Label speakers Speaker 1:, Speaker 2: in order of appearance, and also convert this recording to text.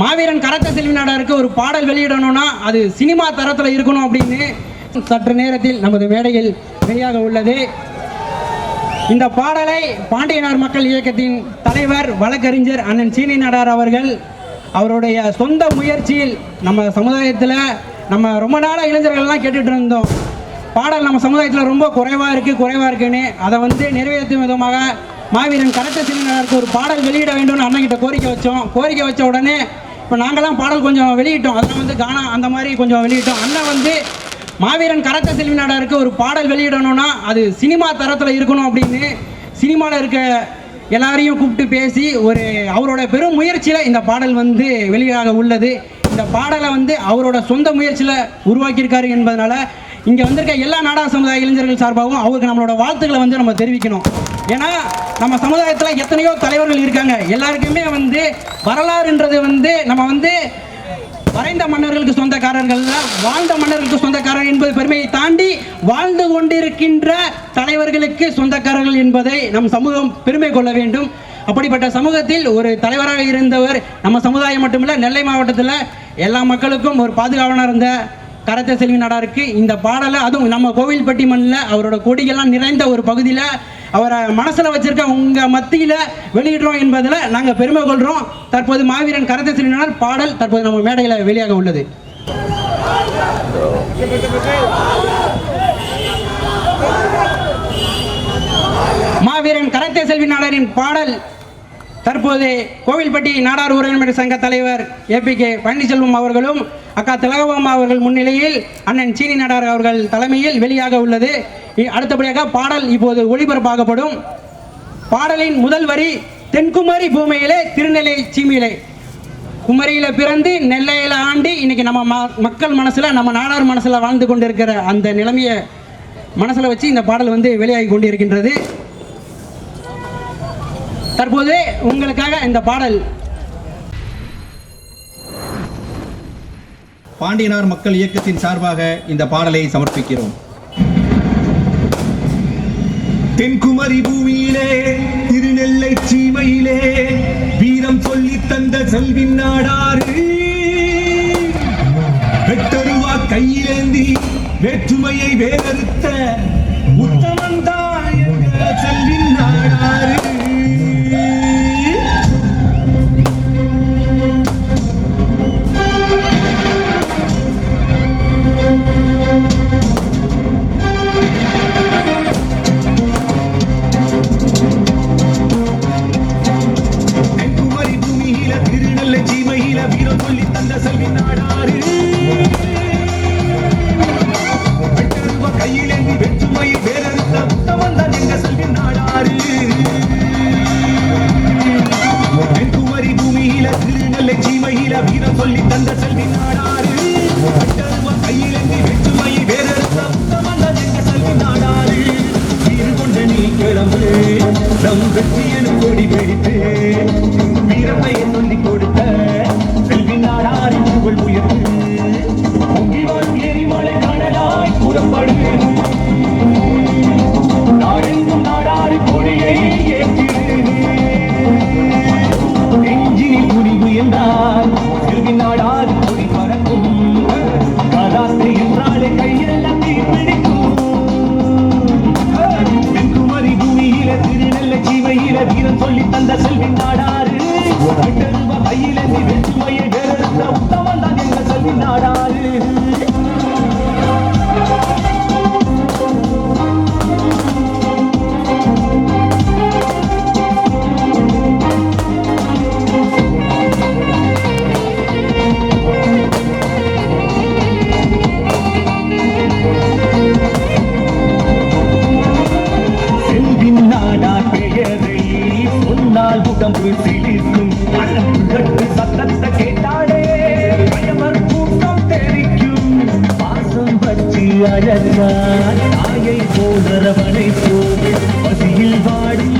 Speaker 1: மாவீரன் கரத்த செல்வி நாடாருக்கு ஒரு பாடல் வெளியிடணும்னா அது சினிமா தரத்தில் இருக்கணும் அப்படின்னு சற்று நேரத்தில் நமது மேடையில் வெளியாக உள்ளது. இந்த பாடலை பாண்டியனார் மக்கள் இயக்கத்தின் தலைவர் வழக்கறிஞர் அண்ணன் சீனி நாடார் அவர்கள் அவருடைய சொந்த முயற்சியில் நம்ம சமுதாயத்தில் நம்ம ரொம்ப நாளாக இளைஞர்கள்லாம் கேட்டுட்டு இருந்தோம். பாடல் நம்ம சமுதாயத்தில் ரொம்ப குறைவாக இருக்குது குறைவாக இருக்குன்னு. அதை வந்து நிறைவேற்றும் விதமாக மாவீரன் கரத்த சீனி நாடாருக்கு ஒரு பாடல் வெளியிட வேண்டும்னு அண்ணன் கிட்ட கோரிக்கை வச்சோம். கோரிக்கை வச்ச உடனே இப்போ நாங்களாம் பாடல் கொஞ்சம் வெளியிட்டோம். அதெல்லாம் வந்து கானா அந்த மாதிரி கொஞ்சம் வெளியிட்டோம். அண்ணன் வந்து மாவீரன் கரத்த செல்வி நாடாருக்கு ஒரு பாடல் வெளியிடணும்னா அது சினிமா தரத்தில் இருக்கணும் அப்படின்னு சினிமாவில் இருக்க எல்லாரையும் கூப்பிட்டு பேசி ஒரு அவரோட பெரும் முயற்சியில் இந்த பாடல் வந்து வெளியாக உள்ளது. இந்த பாடலை வந்து அவரோட சொந்த முயற்சியில் உருவாக்கியிருக்காரு என்பதனால இங்கே வந்திருக்க எல்லா நாடக சமுதாய இளைஞர்கள் சார்பாகவும் அவருக்கு நம்மளோட வாழ்த்துக்களை வந்து நம்ம தெரிவிக்கணும். ஏன்னா நம்ம சமுதாயத்தில் எத்தனையோ தலைவர்கள் இருக்காங்க. எல்லாருக்குமே வந்து வரலாறுன்றது வந்து நம்ம வந்து மறைந்த மன்னர்களுக்கு சொந்தக்காரர்கள் வாழ்ந்த மன்னர்களுக்கு சொந்தக்காரர் என்பது பெருமையை தாண்டி வாழ்ந்து கொண்டிருக்கின்ற தலைவர்களுக்கு சொந்தக்காரர்கள் என்பதை நம் சமூகம் பெருமை கொள்ள வேண்டும். அப்படிப்பட்ட சமூகத்தில் ஒரு தலைவராக இருந்தவர் நம்ம சமுதாயம் மட்டுமில்ல நெல்லை மாவட்டத்தில் எல்லா மக்களுக்கும் ஒரு பாதுகாவலனாக இருந்த கரத்த செல்வி நாடாருக்கு. இந்த பாடலை அதுவும் நம்ம கோவில்பட்டி மண்ணில் அவரோட கொடிகள்லாம் நிறைந்த ஒரு பகுதியில் அவரை மனசில் வச்சிருக்க உங்கள் மத்தியில் வெளியிடுறோம் என்பதில் நாங்கள் பெருமை கொள்கிறோம் தற்போது மாவீரன் கரத்தை செல்வி பாடல் தற்போது நம்ம மேடையில் வெளியாக உள்ளது. மாவீரன் கரத்தை செல்வி பாடல் தற்போது கோவில்பட்டி நாடார் உறவினர் சங்க தலைவர் ஏபி கே பழனிசெல்வம் அவர்களும் அக்கா திலகவம்மா அவர்கள் முன்னிலையில் அண்ணன் சீனி நாடார் அவர்கள் தலைமையில் வெளியாக உள்ளது. இ- அடுத்தபடியாக பாடல் இப்போது ஒளிபரப்பாகப்படும். பாடலின் முதல் வரி தென்குமரி பூமியிலே திருநெல்லை சீமையிலே குமரியில பிறந்து நெல்லையில ஆண்டி இன்னைக்கு நம்ம மக்கள் மனசுல நம்ம நாடார் மனசுல வாழ்ந்து கொண்டிருக்கிற அந்த நிலைமையை மனசுல வச்சு இந்த பாடல் வந்து வெளியாகி கொண்டிருக்கின்றது. தற்போது உங்களுக்காக இந்த பாடல்.
Speaker 2: பாண்டியனார் மக்கள் இயக்கத்தின் சார்பாக இந்த பாடலை சமர்ப்பிக்கிறோம்.
Speaker 3: தென்குமரி பூமியிலே திருநெல்லை சீமையிலே வீரம் சொல்லி தந்த செல்வின் நாடாறு. வெட்டருவா கையிலேந்தி வேற்றுமையை வேறறுத்த உத்தமந்தாய் என்ற செல்வின் நாடாறு. வச்சு தாயை போதரவனை போல் பசியில் வாடி